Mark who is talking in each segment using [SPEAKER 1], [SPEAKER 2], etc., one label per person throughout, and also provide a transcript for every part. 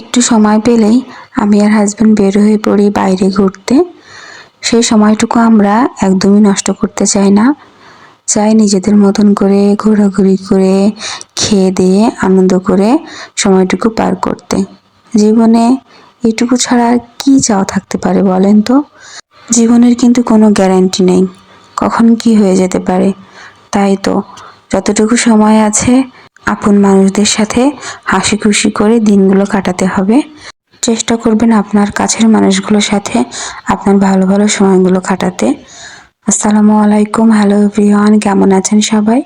[SPEAKER 1] একটু সময় পেলেই আমি আর হাজব্যান্ড বের হয়ে পড়ি বাইরে ঘুরতে। সেই সময়টুকু আমরা একদমই নষ্ট করতে চাই না। চাই নিজেদের মতন করে ঘোরাঘুরি করে খেয়ে দিয়ে আনন্দ করে সময়টুকু পার করতে। জীবনে এটুকু ছাড়া আর কী চাওয়া থাকতে পারে বলেন তো? জীবনের কিন্তু কোনো গ্যারান্টি নেই। কখন কি হয়ে যেতে পারে? তাই তো, যতটুকু সময় আছে আপন মানুষদের সাথে হাসি খুশি করে দিনগুলো কাটাতে হবে। চেষ্টা করবেন আপনার কাছের মানুষগুলোর সাথে আপনার ভালো ভালো সময়গুলো কাটাতে। আসসালামু আলাইকুম। হ্যালো এভরিওয়ান, কেমন আছেন সবাই?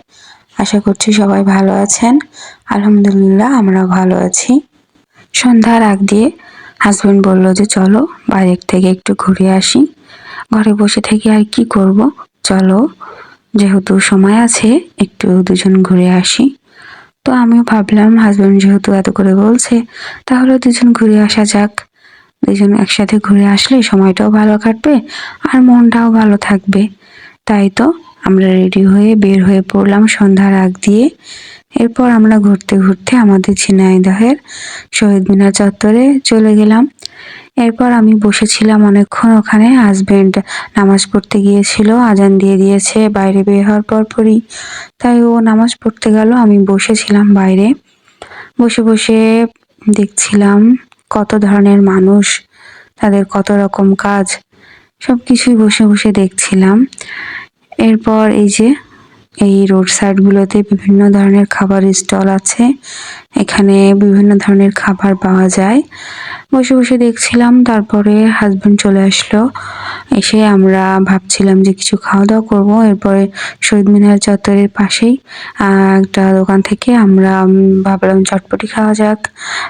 [SPEAKER 1] আশা করছি সবাই ভালো আছেন। আলহামদুলিল্লাহ আমরা ভালো আছি। সন্ধ্যার আগ দিয়ে হাজবেন্ড বলল যে, চলো বাইরের থেকে একটু ঘুরে আসি। ঘরে বসে থেকে আর কি করব? চলো, যেহেতু সময় আছে, একটু দুজন ঘুরে আসি। তো আমিও ভাবলাম হাজব্যান্ড যেহেতু এত করে বলছে, তাহলে দুজন ঘুরে আসা যাক। দুজন একসাথে ঘুরে আসলে সময়টাও ভালো কাটবে আর মনটাও ভালো থাকবে। তাই তো আমরা রেডি হয়ে বের হয়ে পড়লাম সন্ধ্যার আগ দিয়ে। এরপর আমরা ঘুরতে ঘুরতে আমাদের ঝিনাইদহের শহীদ মিনার চত্বরে চলে গেলাম। এরপর আমি বসেছিলাম অনেকক্ষণ ওখানে। হাজবেন্ড নামাজ পড়তে গিয়েছিল, আজান দিয়ে দিয়েছে, বাইরে বের হওয়ার পরপরই। তাই ও নামাজ পড়তে গেল, আমি বসেছিলাম বাইরে। বসে বসে দেখছিলাম কত ধরনের মানুষ, তাদের কত রকম কাজ সব কিছুই বসে বসে দেখছিলাম। এরপর এই যে এই রোড সাইডগুলোতে বিভিন্ন ধরনের খাবার স্টল আছে। এখানে বিভিন্ন ধরনের খাবার পাওয়া যায়। বসে বসে দেখছিলাম, তারপরে হাজব্যান্ড চলে আসলো। এসে আমরা ভাবছিলাম যে কিছু খাওয়া দাওয়া করব। এরপরে শহীদ মিনার চত্বরের পাশেই একটা দোকান থেকে আমরা ভাবলাম চটপটি খাওয়া যাক।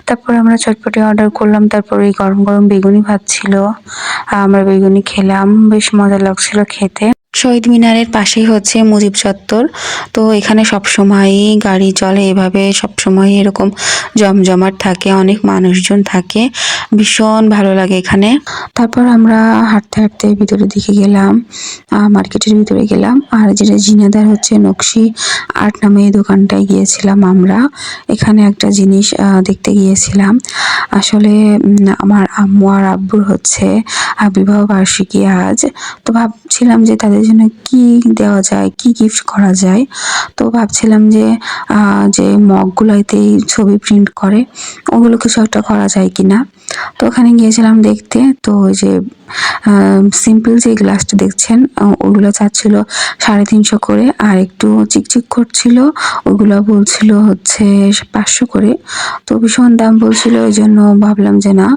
[SPEAKER 1] তারপরে আমরা চটপটি অর্ডার করলাম। তারপরে গরম গরম বেগুনি ভাত ছিল। আমরা বেগুনি খেলাম। বেশ মজা লাগছিল খেতে। শহীদ মিনারের পাশেই হচ্ছে মুজিব চত্বর। তো এখানে সব সময়ই গাড়ি চলে, এভাবে সব সময় এরকম জমজমাট থাকে, অনেক মানুষজন থাকে। ভীষণ ভালো লাগে এখানে। তারপর আমরা হাঁটতে হাঁটতে ভিতরের দিকে গেলাম মার্কেটের ভিতরে গেলাম। আর যেটা জিনাদার হচ্ছে নকশি আর্ট নামে এই দোকানটায় গিয়েছিলাম আমরা। এখানে একটা জিনিস দেখতে গিয়েছিলাম। আসলে আমার আম্মু আর আব্বুর হচ্ছে বিবাহ বার্ষিকী আজ। তো ভাবছিলাম যে তাদের জন্য কি দেওয়া যায়, কি গিফট করা যায়। তো ভাবছিলাম যে যে মগগুলোতেই ছবি প্রিন্ট করে ওগুলো কিছু একটা করা যায় কি না তো ওখানে গিয়েছিলাম দেখতে, তো ওই যে সিম্পল যে গ্লাসটা দেখছেন ওগুলো চাচ্ছিল সাড়ে তিনশো করে, আর একটু চিকচিক করছিল, ওগুলো বলছিল হচ্ছে পাঁচশো করে। তো ভীষণ দাম বলছিল, ওই জন্য ভাবলাম যে না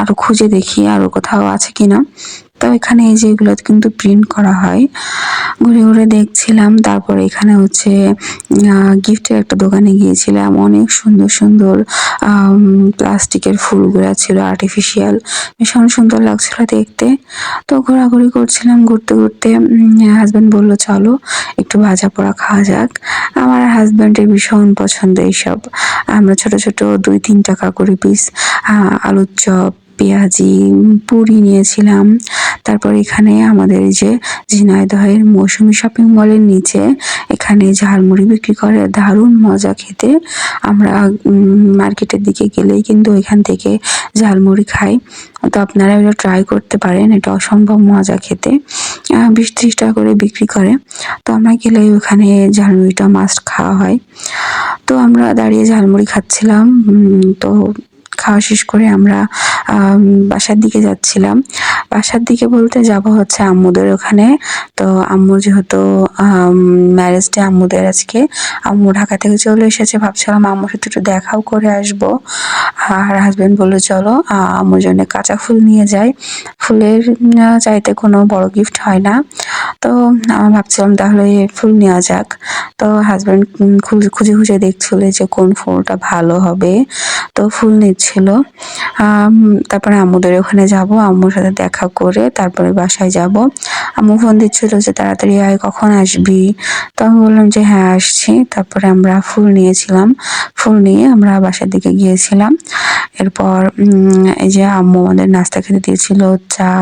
[SPEAKER 1] আরও খুঁজে দেখি আরও কোথাও আছে কিনা। তো এখানে এই যেগুলো কিন্তু প্রিন্ট করা হয়, ঘুরে ঘুরে দেখছিলাম। তারপর এখানে হচ্ছে গিফটের একটা দোকানে গিয়েছিলাম। অনেক সুন্দর সুন্দর প্লাস্টিকের ফুলগুলা ছিল আর্টিফিশিয়াল ভীষণ সুন্দর লাগছিল দেখতে। তো ঘোরাঘুরি করছিলাম ঘুরতে ঘুরতে। হাজব্যান্ড বলল, চলো, একটু ভাজা পোড়া খাওয়া যাক। আমার হাজব্যান্ডের ভীষণ পছন্দ এইসব। আমরা ছোট ছোট দুই তিন টাকা করে পিস আলুর চপ, পেঁয়াজি পুরি নিয়েছিলাম। তারপর এখানে আমাদের যে ঝিনাইদহের মৌসুমি শপিং মলের নিচে এখানে ঝালমুড়ি বিক্রি করে, দারুণ মজা খেতে। আমরা মার্কেটের দিকে গেলেই কিন্তু এখান থেকে ঝালমুড়ি খাই। তো আপনারা এটা ট্রাই করতে পারেন, এটা অসম্ভব মজা খেতে। বিশ ত্রিশ টাকা করে বিক্রি করে। তো আমরা গেলেই ওখানে ঝালমুড়িটা মাস্ট খাওয়া হয়। তো আমরা দাঁড়িয়ে ঝালমুড়ি খাচ্ছিলাম তো খাওয়া শেষ করে আমরা বাসার দিকে যাচ্ছিলাম। বাসার দিকে বলতে যাব হচ্ছে আম্মুদের ওখানে। তো আম্মু যেহেতু ম্যারেজ ডে আম্মুদের আজকে, আম্মু ঢাকা থেকে চলে এসেছে। ভাবছিলাম আম্মুর সাথে একটু দেখাও করে আসব। আর হাজব্যান্ড বলল, চলো আম্মুর জন্য কাঁচা ফুল নিয়ে যাই। ফুলের চাইতে কোনো বড় গিফট হয় না। তো আমি ভাবছিলাম তাহলে ফুল নেওয়া যাক। তো হাজব্যান্ড খুঁজে খুঁজে দেখছিল যে কোন ফুলটা ভালো হবে। তো ফুল নিচ্ছিল। তারপরে আম্মুদের ওখানে যাব, আম্মুর সাথে দেখা করে তারপরে বাসায় যাব। আম্মু ফোন দিচ্ছিল যে তাড়াতাড়ি আয়, কখন আসবি? তো আমি বললাম যে হ্যাঁ আসছি। তারপরে আমরা ফুল নিয়েছিলাম। ফুল নিয়ে আমরা বাসার দিকে গিয়েছিলাম। এরপর এই যে আম্মু আমাদের নাস্তা খেতে দিয়েছিল চা,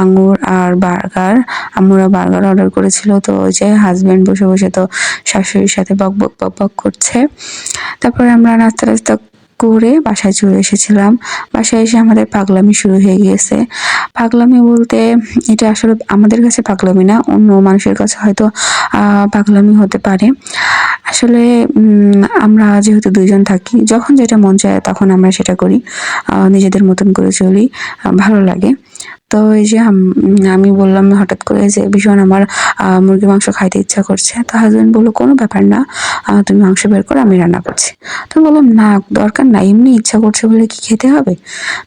[SPEAKER 1] আঙুর আর বার্গার। আম্মুরা বার্গার অর্ডার করেছিল, তো ওই যে হাজব্যান্ড বসে বসে তো শাশুড়ির সাথে বক বক বক বক করছে। তারপরে আমরা নাস্তা টাস্তা করে বাসায় চলে এসেছিলাম। বাসায় এসে আমাদের পাগলামি শুরু হয়ে গিয়েছে। পাগলামি বলতে এটা আসলে আমাদের কাছে পাগলামি না, অন্য মানুষের কাছে হয়তো পাগলামি হতে পারে। আসলে আমরা যেহেতু দুইজন থাকি, যখন যেটা মন চায় তখন আমরা সেটা করি নিজেদের মতন করে চলি ভালো লাগে। তো এই যে আমি বললাম হঠাৎ করে যে ভীষণ আমার মুরগি মাংস খাইতে ইচ্ছা করছে। তো হাজবেন্ড বলল, কোনো ব্যাপার না তুমি মাংস বের করো, আমি রান্না করছি। তো বললাম, না, দরকার না এমনি ইচ্ছা করছে বলে কি খেতে হবে?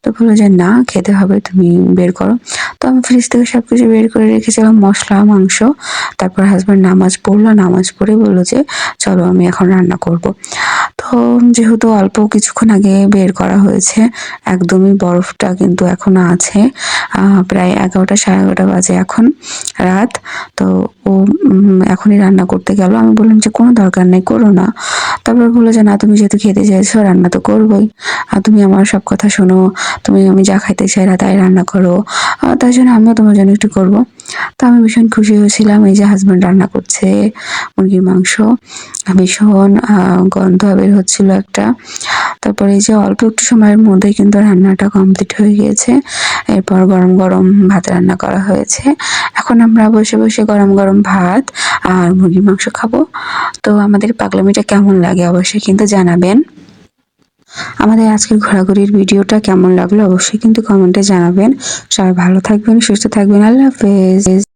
[SPEAKER 1] তো বলল যে, না, খেতে হবে, তুমি বের করো। তো আমি ফ্রিজ থেকে সব কিছু বের করে রেখেছিলাম, মশলা, মাংস। তারপর হাজব্যান্ড নামাজ পড়ল, নামাজ পড়ে বলল যে, চলো, আমি এখন রান্না করব। তো যেহেতু অল্প কিছুক্ষণ আগে বের করা হয়েছে, একদমই বরফটা কিন্তু এখনও আছে প্রায় এগারোটা, সাড়ে এগারোটা বাজে এখন রাত। তো ও এখনই রান্না করতে গেল। আমি বললাম যে, কোনো দরকার নেই, করো না। তারপর বলল যে, না, তুমি যেহেতু খেতে চাইছো, রান্না তো করবোই। আর তুমি আমার সব কথা শোনো। তুমি, আমি যা খাইতে চাই না তাই রান্না করো। তার জন্য আমিও তোমার জন্য একটু করব। তো আমি ভীষণ খুশি হয়েছিলাম। এই যে হাজব্যান্ড রান্না করছে, মুরগির মাংস, ভীষণ গন্ধ বের হচ্ছিল একটা। তারপরে এই যে অল্প একটু সময়ের মধ্যে কিন্তু রান্নাটা কমপ্লিট হয়ে গিয়েছে। এরপর গরম গরম ভাত রান্না করা হয়েছে। এখন আমরা বসে বসে গরম গরম ভাত আর মুরগির মাংস খাব। তো আমাদের পাগলামিটা কেমন লাগে অবশ্যই কিন্তু জানাবেন। আমাদের আজকের ঘোরাঘুরির ভিডিওটা কেমন লাগল অবশ্যই কিন্তু কমেন্টে জানাবেন। সবাই ভালো থাকবেন, সুস্থ থাকবেন। আল্লাহ হাফেজ।